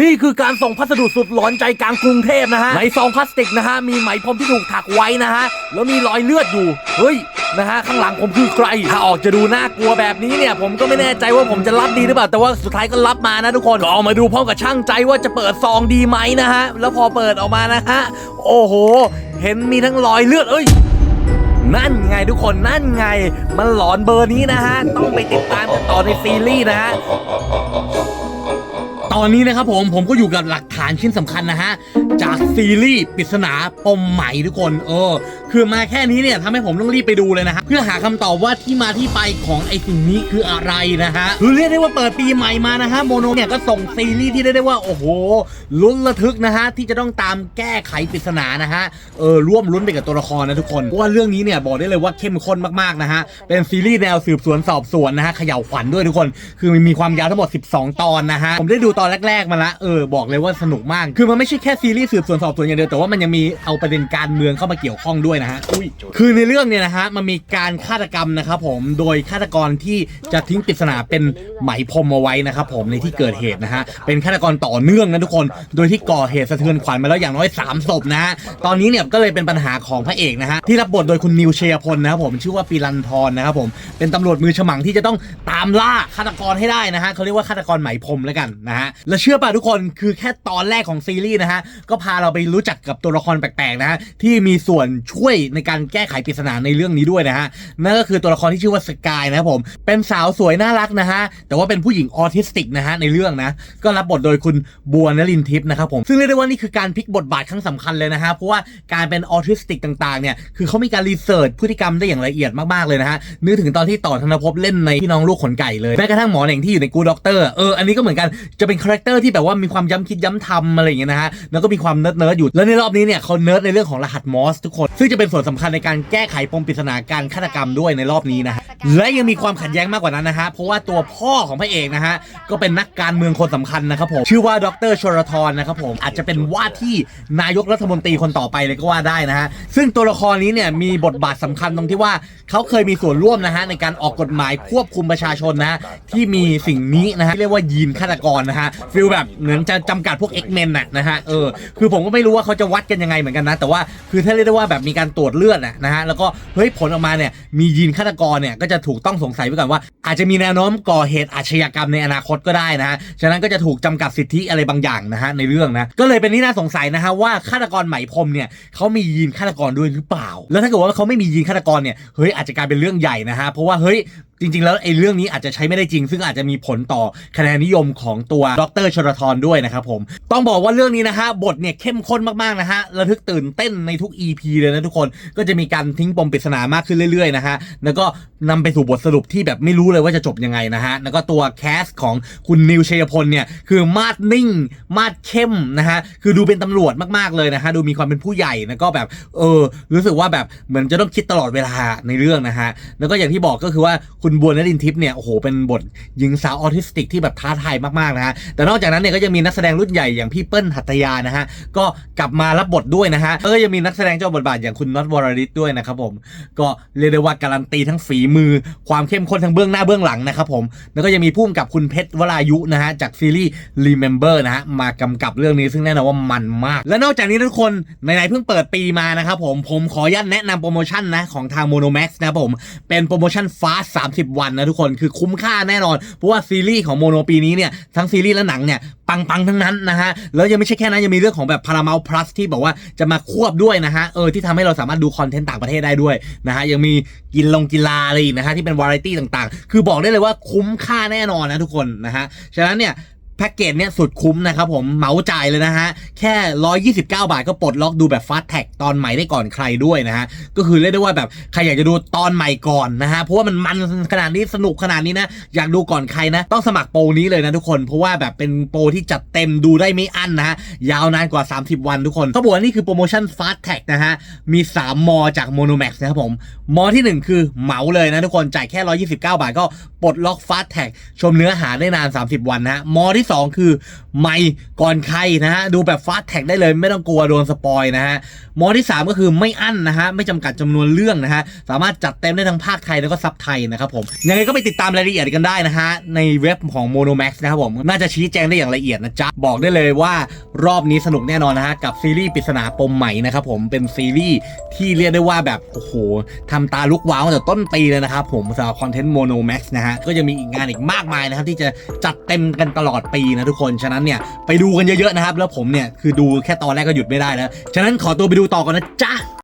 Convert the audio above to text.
นี่คือการส่งพัสดุสุดหลอนใจกลางกรุงเทพนะฮะ ในซองพลาสติกนะฮะ มีไหมพรมที่ถูกถักไว้นะฮะ แล้วมีรอยเลือดอยู่ เฮ้ย นะฮะ ข้างหลังผมคือใคร ถ้าออกจะดูน่ากลัวแบบนี้เนี่ย ผมก็ไม่แน่ใจว่าผมจะรับดีหรือเปล่า แต่ว่าสุดท้ายก็รับมานะทุกคน ก็เอามาดูพร้อมกับช่างใจว่าจะเปิดซองดีไหมนะฮะ แล้วพอเปิดออกมานะฮะ โอ้โห เห็นมีทั้งรอยเลือด เอ้ยนั่นไงทุกคนนั่นไง มันหลอนเบอร์นี้นะฮะ ต้องไปติดตามกันต่อในซีรีส์นะฮะ ตอนนี้นะครับผมผมก็อยู่กับหลักฐานชิ้นสำคัญนะฮะ จากซีรีส์ปริศนาปมไหม่ทุกคนเออคือมาแค่นี้เนี่ยทำให้ผมต้องรีบไปดูเลยนะฮะเพื่อหาคำตอบว่าที่มาที่ไปของไอ้สิ่งนี้คืออะไรนะฮะคือเรียกได้ว่าเปิดปีใหม่มานะฮะโมโนเนี่ยก็ส่งซีรีส์ที่เรียกได้ว่าโอ้โหลุ้นระทึกนะฮะที่จะต้องตามแก้ไขปริศนานะฮะเออร่วมลุ้นไปกับตัวละครนะทุกคนเพราะว่าเรื่องนี้เนี่ยบอกได้เลยว่าเข้มข้นมากๆนะฮะเป็นซีรีส์แนวสืบสวนสอบสวนนะฮะเขย่าขวัญด้วยทุกคน คือมีความยาวทั้งหมด 12 ตอนนะฮะผมได้ดูตอนแรก ๆ มาละเออบอกเลยว่าสนุกมาก คือมันไม่ใช่แค่ซีรีส์สืบสวนสอบสวนอย่างเดียวแต่ว่ามันยังมีเอาประเด็นการเมืองเข้ามาเกี่ยวข้องด้วยนะฮะอุ้ยคือในเรื่องเนี่ยนะฮะมันมีการฆาตกรรมนะครับผมโดยฆาตกรที่จะทิ้งปริศนาเป็นไหมพรมเอาไว้นะครับผมในที่เกิดเหตุนะฮะเป็นฆาตกรต่อเนื่องนะทุกคน โดยที่ก่อเหตุสะเทือนขวัญมาแล้วอย่างน้อย3ศพนะฮะตอนนี้เนี่ยก็เลยเป็นปัญหาของพระเอกนะฮะที่รับบทโดยคุณนิวเชียพลนะครับผมชื่อว่าปีรันทรนะครับผมเป็นตำรวจมือฉมังที่จะต้องตามล่าฆาตกรให้ได้นะฮะเขาเรียกว่าฆาตกรไหมพรมแล้วกันนะฮะแล้วเชื่อป่ะทุกคนคือแค่ตอนแรกของซีรีส์นะฮะก็พาเราไปรู้จักกับตัวละครแปลกๆนะฮะที่มีส่วนช่วยในการแก้ไขปริศนาในเรื่องนี้ด้วยนะฮะนั่นก็คือตัวละครที่ชื่อว่าสกายนะครับผมเป็นสาวสวยน่ารักนะฮะแต่ว่าเป็นผู้หญิงออทิสติกนะฮะในเรื่องนะก็รับบทโดยคุณบัวนลินทิพย์นะครับผมซึ่งเรียกได้ว่านี่คือการพลิกบทบาทครั้งสำคัญเลยนะฮะเพราะว่าการเป็นออทิสติกต่างๆเนี่ยคือเขามีการรีเสิร์ชพฤติกรรมได้อย่างละเอียดมากๆเลยนะฮะนึกถึงตอนที่ต่อธนภพเล่นในพี่น้องลูกขนไก่เลยแม้กระทั่งหมอเหน่งที่อยู่ในกูด็อกเตอร์เอออันนี้ก็เหมือนกันจะเป็นคาแรคเตอร์ที่แบบว่ามีความย้ำคิดย้ำทำอะไรอย่างเงี้ยนะฮะแล้วก็มีความเนิร์ดเนิร์ดๆอยู่ แล้วในรอบนี้เนี่ยเขาเนิร์ดในเรื่องของรหัสมอสทุกคน ซึ่งจะเป็นส่วนสำคัญในการแก้ไขปมปริศนาการฆาตกรรมด้วยในรอบนี้นะฮะและยังมีความขัดแย้งมากกว่านั้นนะฮะเพราะว่าตัวพ่อของพระเอกนะฮะก็เป็นนักการเมืองคนสำคัญนะครับผมชื่อว่าดรชรทรนะครับผมอาจจะเป็นว่าที่นายกรัฐมนตรีคนต่อไปเลยก็ว่าได้นะฮะซึ่งตัวละครนี้เนี่ยมีบทบาทสำคัญตรงที่ว่าเขาเคยมีส่วนร่วมนะฮะในการออกกฎหมายควบคุมประชาชนนะฮะที่มีสิ่งนี้นะฮะที่เรียกว่ายีนฆาตกรนะฮะฟิลแบบเหมือนจะจำกัดพวก X-Men น่ะนะฮะเออคือผมก็ไม่รู้ว่าเขาจะวัดกันยังไงเหมือนกันนะ แต่ว่าคือถ้าเรียกได้ว่าแบบมีการตรวจเลือดน่ะนะฮะแล้วก็เฮ้ยผลออกมาเนี่ยมียีนฆาตกรเนี่ยก็จะถูกต้องสงสัยไว้ก่อนว่า อาจจะมีแนวโน้มก่อเหตุอาชญากรรมในอนาคตก็ได้นะฮะฉะนั้นก็จะถูกจำกัดสิทธิอะไรบางอย่างนะฮะในเรื่องนะก็เลยเป็นที่น่าสงสัยนะฮะว่าฆาตกรไหมพรมเนี่ยเขามียีนฆาตกรด้วยหรือเปล่า แล้วถ้าเกิดว่าเขาไม่มียีนฆาตกรเนี่ยเฮ้ยอาจจะกลายเป็นเรื่องใหญ่นะฮะเพราะว่าเฮ้ย จริง ๆ แล้วไอ้เรื่องนี้อาจจะใช้ไม่ได้จริง ซึ่งอาจจะมีผลต่อคะแนนนิยมของตัวดรชรทรด้วยนะครับผม ต้องบอกว่าเรื่องนี้นะฮะบทเนี่ยเข้มข้นมากๆนะฮะระทึกตื่นเต้นในทุก EP เลยนะทุกคนก็จะมีการทิ้งปมปริศนามากขึ้นเรื่อยๆนะฮะแล้วก็นำไปสู่บทสรุปที่แบบไม่รู้เลยว่าจะจบยังไงนะฮะแล้วก็ตัวแคสของคุณนิวชัยพลเนี่ยคือมาดนิ่ง มาดเข้มนะฮะคือดูเป็นตำรวจมากๆเลยนะฮะดูมีความเป็นผู้ใหญ่แล้วก็แบบเออรู้สึกว่าแบบเหมือนจะต้องคิดตลอดเวลาในเรื่องนะฮะแล้วก็อย่างที่บอกก็คือว่าคุณุณบัวนรินทิพย์เนี่ยโอ้โหเป็นบทหญิงสาวออทิสติกที่แบบท้าทายมากๆนะฮะแต่นอกจากนั้นเนี่ยก็ยังมีนักแสดงรุ่นใหญ่อย่างพี่เปิ้ลหัตยานะฮะก็กลับมารับบทด้วยนะฮะแล้วก็ยังมีนักแสดงเจ้าบทบาทอย่างคุณน็อตวรริศด้วยนะครับผมก็เรียกได้ว่าการันตีทั้งฝีมือความเข้มข้นทั้งเบื้องหน้าเบื้องหลังนะครับผมแล้วก็ยังมีผู้กำกับคุณเพชรวรายุนะฮะจากซีรีส์ Remember นะฮะมากำกับเรื่องนี้ซึ่งแน่นอนว่ามันมาก และนอกจากนี้ทุกคนในไหนๆเพิ่งเปิดปีมานะครับผมผมขออนุญาตแนะนำโปรโมชั่นนะของทาง Monomax นะครับผมเป็นโปรโมชั่นฟาส30 วันนะทุกคนคือคุ้มค่าแน่นอน เพราะว่าซีรีส์ของโมโนปีนี้เนี่ยทั้งซีรีส์และหนังเนี่ยปังๆทั้งนั้นนะฮะแล้วยังไม่ใช่แค่นั้นยังมีเรื่องของแบบ Paramount Plus ที่บอกว่าจะมาควบด้วยนะฮะเออที่ทำให้เราสามารถดูคอนเทนต์ต่างประเทศได้ด้วยนะฮะยังมีกินลงกีฬาอะไรอีกนะฮะที่เป็นวาไรตี้ต่างๆ คือบอกได้เลยว่าคุ้มค่าแน่นอนนะทุกคนนะฮะฉะนั้นเนี่ย แพ็กเกจเนี่ยสุดคุ้มนะครับผมเหมาจ่ายเลยนะฮะ แค่ 129 บาทก็ปลดล็อกดูแบบฟาสแท็กตอนใหม่ได้ก่อนใครด้วยนะฮะ ก็คือเรียกได้ว่าแบบใครอยากจะดูตอนใหม่ก่อนนะฮะ เพราะว่ามันมันขนาดนี้สนุกขนาดนี้นะ อยากดูก่อนใครนะ ต้องสมัครโปรนี้เลยนะทุกคน เพราะว่าแบบเป็นโปรที่จัดเต็มดูได้ไม่อั้นนะฮะ ยาวนานกว่า 30 วันทุกคนเขาบอกว่านี่คือโปรโมชั่นฟาสแท็กนะฮะ มี 3 มอจาก Monomax นะครับผม มอที่ 1 คือเหมาเลยนะทุกคนจ่ายแค่ 129 บาทก็ปลดล็อกฟาสแท็กชมเนื้อหาได้นาน 30 วันนะฮะมอที่ที่2คือไม่ก่อนใครนะฮะดูแบบฟาสแท็กได้เลยไม่ต้องกลัวโดนสปอยนะฮะมอที่ 3 ก็คือไม่อั้นนะฮะไม่จำกัดจำนวนเรื่องนะฮะสามารถจัดเต็มได้ทั้งภาคไทยแล้วก็ซับไทยนะครับผมยังไงก็ไปติดตามรายละเอียดกันได้นะฮะในเว็บของ Monomax นะครับผมน่าจะชี้แจงได้อย่างละเอียดนะจ๊ะบอกได้เลยว่ารอบนี้สนุกแน่นอนนะฮะกับซีรีส์ปริศนาปมใหม่นะครับผมเป็นซีรีส์ที่เรียกได้ว่าแบบโอ้โหทำตาลุกว้าวตั้งแต่ต้นปีเลยนะครับผมสำหรับคอนเทนต์ Monomax นะฮะก็จะมีอีกงานอีกมากมายนะครับที่จะจัดเต็มกันตลอดปีนะทุกคนฉะนั้นเนี่ยไปดูกันเยอะๆนะครับ แล้วผมเนี่ยคือดูแค่ตอนแรกก็หยุดไม่ได้แล้วฉะนั้นขอตัวไปดูต่อก่อนนะจ๊ะ